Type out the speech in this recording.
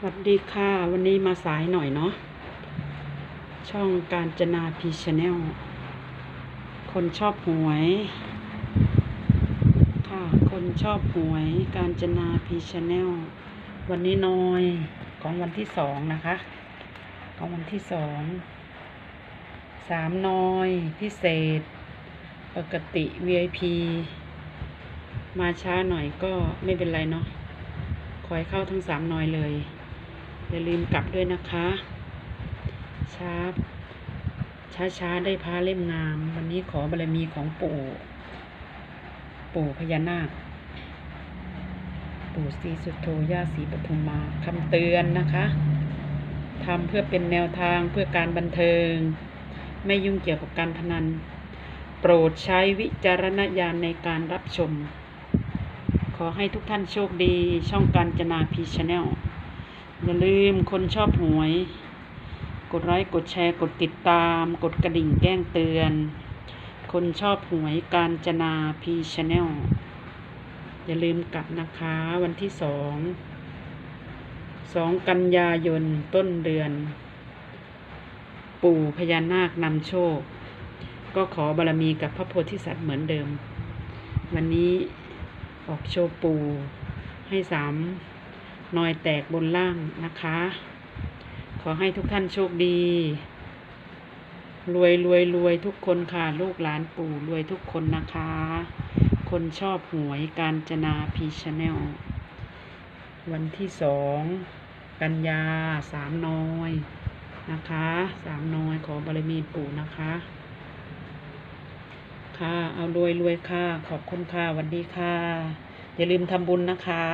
สวัสดีค่ะ วันนี้มาสายหน่อยเนาะช่องการจนาพีชแนลคนชอบหวย ค่ะ คนชอบหวย การจนาพีชแนลวันนี้น้อยของวันที่สองนะคะ ของวันที่สองสามน้อยพิเศษ ปกติ VIP มาช้าหน่อยก็ไม่เป็นไรเนาะขอให้เข้าทั้งสามน้อยเลย อย่าลืมกลับด้วยนะคะช้าช้าช้าๆได้พาเล่มงาม วันนี้ขอบารมีของปู่ ปู่พญานาค ปู่ศรีสุโธย่าศรีปทุมมาคำเตือนนะคะทำเพื่อเป็นแนวทางเพื่อการบันเทิง ไม่ยุ่งเกี่ยวกับการพนัน โปรดใช้วิจารณญาณในการรับชม ขอให้ทุกท่านโชคดีช่องการจนาพีชแนล อย่าลืมคนชอบหวย กดไลค์กดแชร์กดติดตาม กดกระดิ่งแจ้งเตือน คนชอบหวยการจนาพีชแนลอย่าลืมกลับนะคะวันที่สองสองกันยายนต้นเดือน ปู่พญานาคนำโชค ก็ขอบารมีกับพระโพธิสัตว์เหมือนเดิม วันนี้ออกโชว์ปู่ให้สาม นอยแตกบนล่างนะคะ ขอให้ทุกท่านโชคดี รวยรวยรวยทุกคนค่ะ ลูกหลานปู่รวยทุกคนนะคะ คนชอบหวยการจนาพีชแนล วันที่สองกันยาสามน้อยนะคะสามน้อยขอบารมีปู่นะคะ ค่ะ เอารวยรวยค่ะ ขอบคุณค่ะวัสดีค่ะ อย่าลืมทำบุญนะคะ